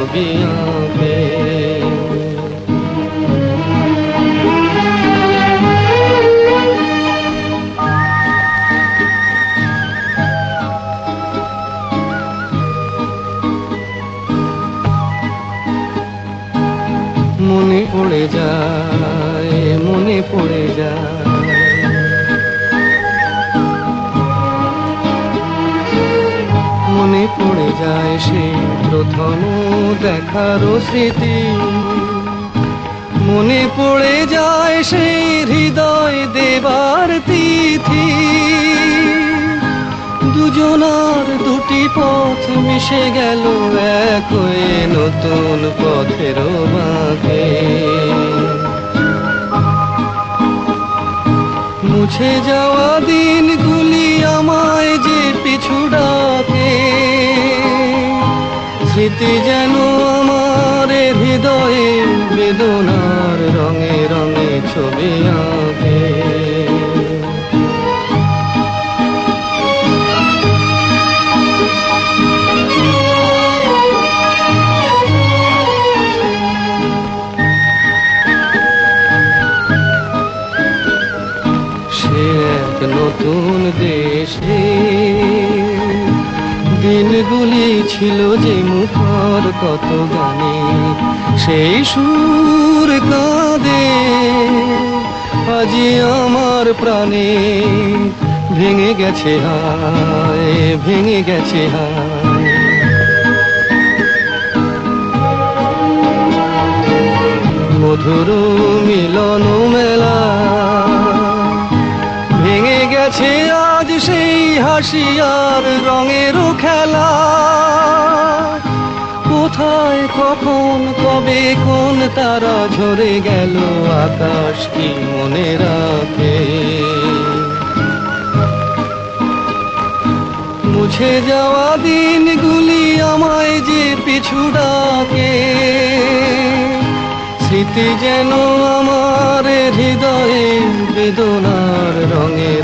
মনে পড়ে যায় মনে পড়ে যায়। যায় সে প্রথম দেখার স্মৃতি। মনে পড়ে যায় সেই হৃদয় দেবার তিথি। দুজনার দুটি পথ মিশে গেল এক হয়ে নতুন পথের বাঁকে মুছে যাওয়া দিনগুলি স্মৃতি যেন আমার হৃদয়ে বেদনার রঙে রঙে ছবি আঁকে। সে এক নতুন দেশে দিনগুলি ছিল যে মুখর কত গানে, সেই সুর কাঁদে। আজি আমার প্রাণে ভেঙে গেছে হায়, ভেঙে গেছে হায়। মধুর মিলন মেলা ভেঙে গেছে সেই হাসি আর রঙের খেলা। কোথায়, কখন, কবে, কোন তারা ঝরে গেল আকাশ কি মনে রাখে? মুছে যাওয়া দিনগুলি আমায় যে পিছু ডাকে, স্মৃতি যেন আমার হৃদয়ে বেদনার রঙে